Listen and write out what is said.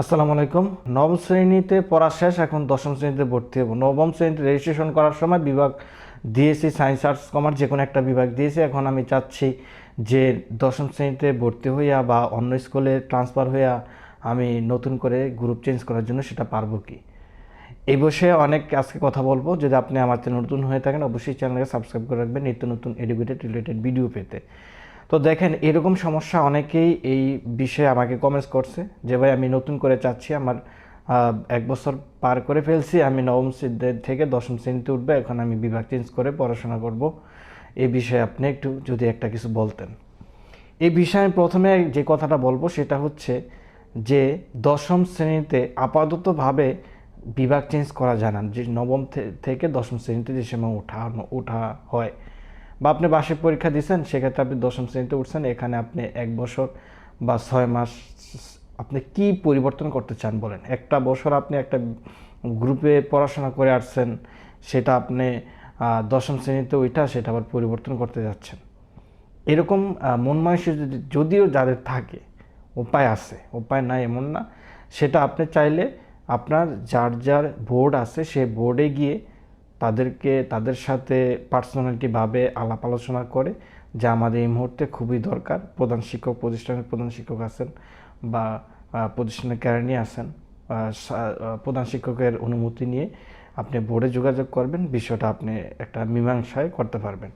আসসালামু আলাইকুম। নবম শ্রেণীতে পড়া শেষ, এখন দশম শ্রেণীতে ভর্তি হব। নবম শ্রেণীতে রেজিস্ট্রেশন করার সময় বিভাগ দিয়েছি সায়েন্স আর্টস কমার্স যে কোনো একটা বিভাগ দিয়েছি। এখন আমি চাচ্ছি যে দশম শ্রেণীতে ভর্তি হইয়া বা অন্য স্কুলে ট্রান্সফার হইয়া আমি নতুন করে গ্রুপ চেঞ্জ করার জন্য সেটা পারব কি? এই বিষয়ে অনেক আজকে কথা বলব। যদি আপনি আমার চ্যানেল নতুন হয়ে থাকেন, অবশ্যই চ্যানেলকে সাবস্ক্রাইব করে রাখবেন। নিত্য নতুন এডুকেটেড রিলেটেড ভিডিও পেতে। তো দেখেন, এরকম সমস্যা অনেকেই এই বিষয়ে আমাকে কমেন্টস করছে যে, ভাই, আমি নতুন করে চাচ্ছি, আমার এক বছর পার করে ফেলছি, আমি নবম শ্রেণি থেকে দশম শ্রেণীতে উঠবে, এখন আমি বিভাগ চেঞ্জ করে পড়াশোনা করব। এই বিষয়ে আপনি একটু যদি একটা কিছু বলতেন। এই বিষয়ে প্রথমে যে কথাটা বলব, সেটা হচ্ছে যে, দশম শ্রেণীতে আপাততভাবে বিভাগ চেঞ্জ করা জানান যে নবম থেকে দশম শ্রেণীতে যে সময় ওঠানো ওঠা হয় বা আপনি বার্ষিক পরীক্ষা দিচ্ছেন সেক্ষেত্রে আপনি দশম শ্রেণীতে উঠছেন, এখানে আপনি এক বছর বা ছয় মাস, আপনি কি পরিবর্তন করতে চান বলেন? একটা বছর আপনি একটা গ্রুপে পড়াশোনা করে আসছেন, সেটা আপনি দশম শ্রেণীতে ওইটা, সেটা আবার পরিবর্তন করতে যাচ্ছেন। এরকম মন যদি, যদিও যাদের থাকে, উপায় আছে, উপায় নাই এমন না, সেটা আপনি চাইলে আপনার যার যার বোর্ড আছে, সে বোর্ডে গিয়ে তাদেরকে, তাদের সাথে পার্সোনালিটিভাবে আলাপ আলোচনা করে, যা আমাদের এই মুহূর্তে খুবই দরকার। প্রধান শিক্ষক, প্রতিষ্ঠানের প্রধান শিক্ষক আছেন বা প্রতিষ্ঠানের ক্যারানি আছেন। প্রধান শিক্ষকের অনুমতি নিয়ে আপনি বোর্ডে যোগাযোগ করবেন। বিষয়টা আপনি একটা মীমাংসায় করতে পারবেন।